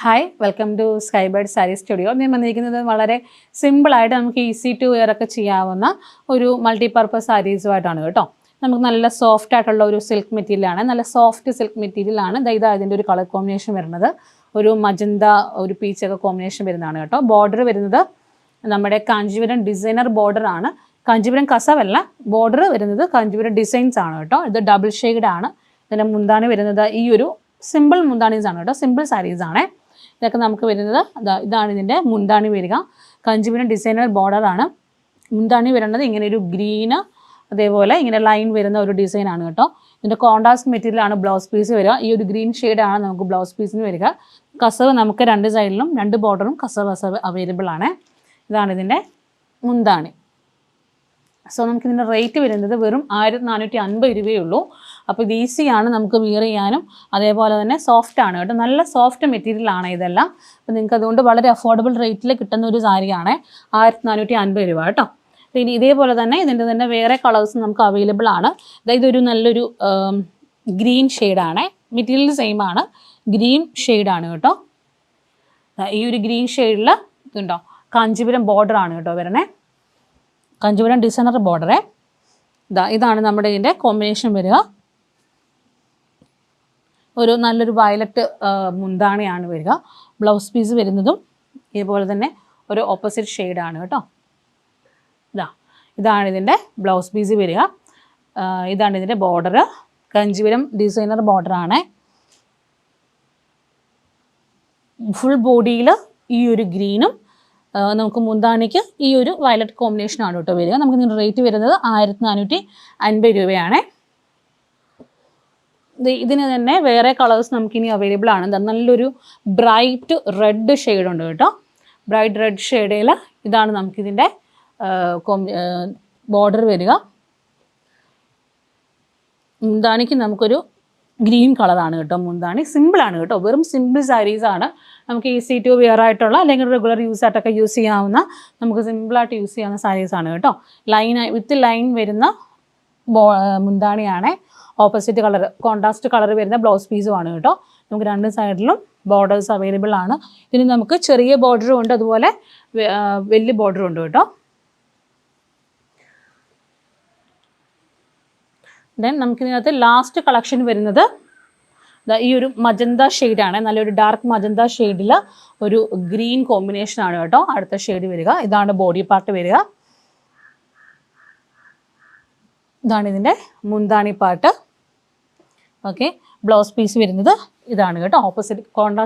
Hi welcome to sky bird sari studio ഞാൻ വന്നിരിക്കുന്നത് വളരെ സിമ്പിളായിട്ട് നമുക്ക് ഈസി ടു വെയർ ഒക്കെ ചെയ്യാവുന്ന ഒരു മൾട്ടി പർപ്പസ് സാരീസുമായിട്ടാണ് കേട്ടോ. നമുക്ക് നല്ല സോഫ്റ്റ് ആയിട്ടുള്ള ഒരു സിൽക്ക് മെറ്റീരിയലാണ് നല്ല സോഫ്റ്റ് സിൽക്ക് മെറ്റീരിയലാണ് ഇതാ ഇതിന്റെ ഒരു കളർ കോമ്പിനേഷൻ വരുന്നത്. ഒരു മജന്ത ഒരു പീച്ചൊക്കെ കോമ്പിനേഷൻ വരുന്നതാണ് കേട്ടോ. ബോർഡർ വരുന്നത് നമ്മുടെ കാഞ്ചീപുരം ഡിസൈനർ ബോർഡർ ആണ്. കാഞ്ചീപുരം കസവല്ല ബോർഡർ വരുന്നത് കാഞ്ചീപുരം ഡിസൈൻസ് ആണ് കേട്ടോ. ഇത് ഡബിൾ ഷെയ്ഡ് ആണ്. ഇതിന്റെ മുന്താണി വരുന്നത് ഈ ഒരു സിമ്പിൾ മുന്താണീസ് ആണ് കേട്ടോ. സിമ്പിൾ സാരീസ് ആണേ. ഇതൊക്കെ നമുക്ക് വരുന്നത്. ഇതാണ് ഇതിന്റെ മുന്താണി വരിക. കഞ്ചിപുരം ഡിസൈനർ ബോർഡറാണ് മുന്താണി വരുന്നത് ഇങ്ങനെ ഒരു ഗ്രീന് അതേപോലെ ഇങ്ങനെ ലൈൻ വരുന്ന ഒരു ഡിസൈൻ ആണ് കേട്ടോ. ഇതിന്റെ കോൺട്രാസ്റ്റ് മെറ്റീരിയൽ ആണ് ബ്ലൗസ് പീസ് വരിക. ഈ ഒരു ഗ്രീൻ ആണ് നമുക്ക് ബ്ലൗസ് പീസിന് വരിക. കസവ് നമുക്ക് രണ്ട് സൈഡിലും രണ്ട് ബോർഡറും കസവ് കസവ് അവൈലബിൾ ആണ്. ഇതാണ് ഇതിന്റെ മുന്താണി. സോ നമുക്ക് ഇതിന്റെ റേറ്റ് വരുന്നത് വെറും ആയിരത്തി നാനൂറ്റി അൻപത് രൂപയേ ഉള്ളൂ. അപ്പോൾ ഇത് ഈസിയാണ് നമുക്ക് വിയർ ചെയ്യാനും. അതേപോലെ തന്നെ സോഫ്റ്റ് ആണ് കേട്ടോ. നല്ല സോഫ്റ്റ് മെറ്റീരിയൽ ആണ് ഇതെല്ലാം. അപ്പോൾ നിങ്ങൾക്ക് അതുകൊണ്ട് വളരെ അഫോർഡബിൾ റേറ്റിൽ കിട്ടുന്ന ഒരു സാരിയാണ് ആയിരത്തി നാനൂറ്റി അൻപത് രൂപ കേട്ടോ. ഇനി ഇതേപോലെ തന്നെ ഇതിന്റെ തന്നെ വേറെ കളേഴ്സ് നമുക്ക് അവൈലബിൾ ആണ്. അതായത് ഒരു നല്ലൊരു ഗ്രീൻ ഷെയ്ഡാണ് മെറ്റീരിയൽ സെയിം ആണ്. ഗ്രീൻ ഷെയ്ഡാണ് കേട്ടോ. ഈ ഒരു ഗ്രീൻ ഷെയ്ഡിൽ ഇതുണ്ടോ? കാഞ്ചിപുരം ബോർഡർ ആണ് കേട്ടോ വരണേ. കാഞ്ചീപുരം ഡിസൈനർ ബോർഡറേ ഇതാ ഇതാണ് നമ്മുടെ ഇതിന്റെ കോമ്പിനേഷൻ വരിക. ഒരു നല്ലൊരു വയലറ്റ് മുന്താണിയാണ് വരിക. ബ്ലൗസ് പീസ് വരുന്നതും ഇതുപോലെ തന്നെ ഒരു ഓപ്പോസിറ്റ് ഷെയ്ഡാണ് കേട്ടോ. ഇതാ ഇതാണ് ഇതിന്റെ ബ്ലൗസ് പീസ് വരിക. ഇതാണ് ഇതിന്റെ ബോർഡർ കഞ്ചിപുരം ഡിസൈനർ ബോർഡറാണ് ഫുൾ ബോഡിയിൽ ഈ ഒരു ഗ്രീനും നമുക്ക് മുന്താണിക്ക് ഈ ഒരു വയലറ്റ് കോമ്പിനേഷനാണ് കേട്ടോ വരിക. നമുക്ക് ഇതിന്റെ റേറ്റ് വരുന്നത് ആയിരത്തി നാനൂറ്റി അൻപത് രൂപയാണ്. ഇതിന് തന്നെ വേറെ കളേഴ്സ് നമുക്കിനി അവൈലബിൾ ആണ്. എന്താ നല്ലൊരു ബ്രൈറ്റ് റെഡ് ഷെയ്ഡ് ഉണ്ട് കേട്ടോ. ബ്രൈറ്റ് റെഡ് ഷെയ്ഡിൽ ഇതാണ് നമുക്കിതിന്റെ ബോർഡർ വരിക. മുന്താണിക്ക് നമുക്കൊരു ഗ്രീൻ കളറാണ് കേട്ടോ മുന്താണി. സിമ്പിളാണ് കേട്ടോ. വെറും സിമ്പിൾ സാരീസാണ് നമുക്ക് ഈസി ടു വെയർ ആയിട്ടുള്ള അല്ലെങ്കിൽ റെഗുലർ യൂസ് ആയിട്ടൊക്കെ യൂസ് ചെയ്യാവുന്ന നമുക്ക് സിമ്പിളായിട്ട് യൂസ് ചെയ്യാവുന്ന സാരീസാണ് കേട്ടോ. ലൈൻ വിത്ത് ലൈൻ വരുന്ന ബോ മുന്താണിയാണ്. ഓപ്പോസിറ്റ് കളർ കോൺട്രാസ്റ്റ് കളർ വരുന്ന ബ്ലൗസ് പീസുമാണ് കേട്ടോ. നമുക്ക് രണ്ട് സൈഡിലും ബോർഡേഴ്സ് അവൈലബിൾ ആണ്. ഇതിന് നമുക്ക് ചെറിയ ബോർഡറും ഉണ്ട് അതുപോലെ വലിയ ബോർഡറും ഉണ്ട് കേട്ടോ. ദെൻ നമുക്കിതിനകത്ത് ലാസ്റ്റ് കളക്ഷൻ വരുന്നത് ഈ ഒരു മജന്ത ഷെയ്ഡാണ് നല്ലൊരു ഡാർക്ക് മജന്ത ഷെയ്ഡിൽ ഒരു ഗ്രീൻ കോമ്പിനേഷൻ ആണ് കേട്ടോ. അടുത്ത ഷെയ്ഡ് വരിക. ഇതാണ് ബോഡി പാർട്ട് വരിക. ഇതാണ് ഇതിന്റെ മുന്താണി പാർട്ട് ഓക്കെ ബ്ലൗസ് പീസ് വരുന്നത് ഇതാണ് കേട്ടോ. Opposite contra